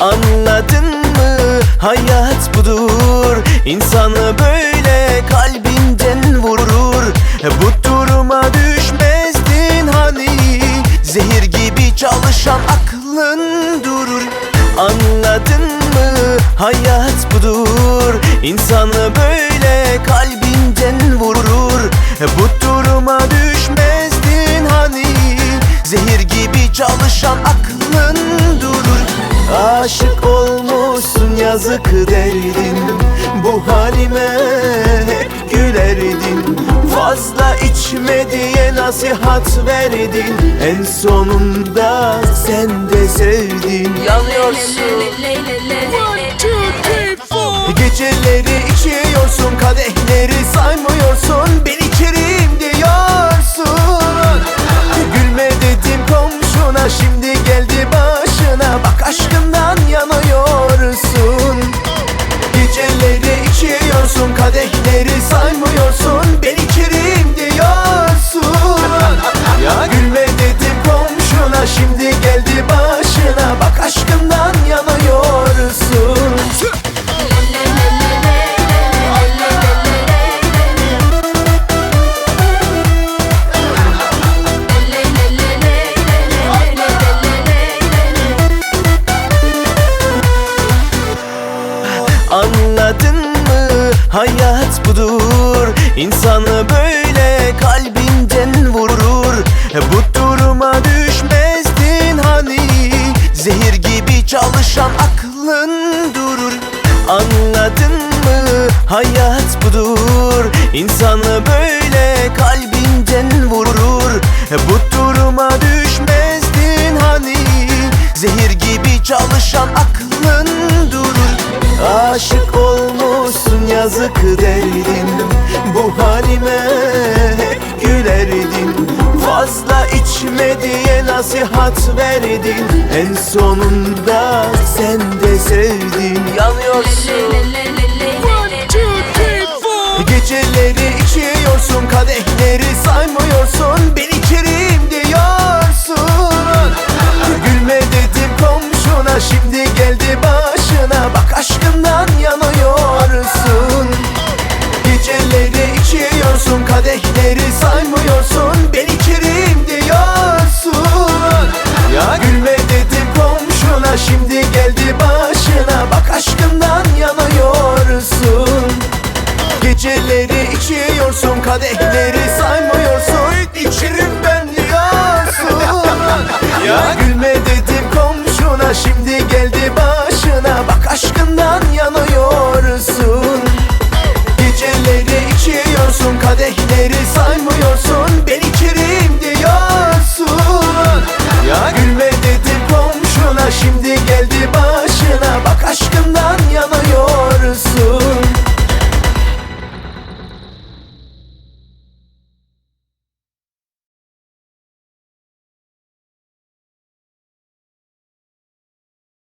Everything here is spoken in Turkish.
Anladın mı? Hayat budur. İnsanı böyle kalbi hayat budur. İnsanı böyle kalbinden vurur. Bu duruma düşmezdin hani. Zehir gibi çalışan aklın durur. Aşık olmuşsun yazık derdin. Bu halime hep gülerdin. Fazla içme diye nasihat verdin. En sonunda sen de sevdin Geceleri içiyorsun kadehleri saymıyorsun. Ben Anladın mı? Hayat budur. İnsanı böyle kalbinden vurur. Bu duruma düşmezdin hani. Zehir gibi çalışan aklın durur. Anladın mı? Hayat budur. İnsanı böyle yazık derdin Bu halime hep gülerdin Fazla içme diye nasihat verdin. En sonunda sen de sevdin. Yanıyorsun. Geceleri içiyorsun kadehleri saymıyorsun. Ben içerim diyorsun. Gülme dedim komşuna şimdi geldi başına kadehleri saymıyorsun Ben içerim diyorsun. Ya gülme dedim komşuna şimdi geldi başına. Bak aşkından yanıyorsun. Geceleri içiyorsun kadehleri saymıyorsun. İçerim ben diyorsun. Ya gülme dedim komşuna şimdi geldi başına kadehleri saymıyorsun Ben içerim diyorsun. Ya gülme dedim komşuna şimdi geldi başına. Bak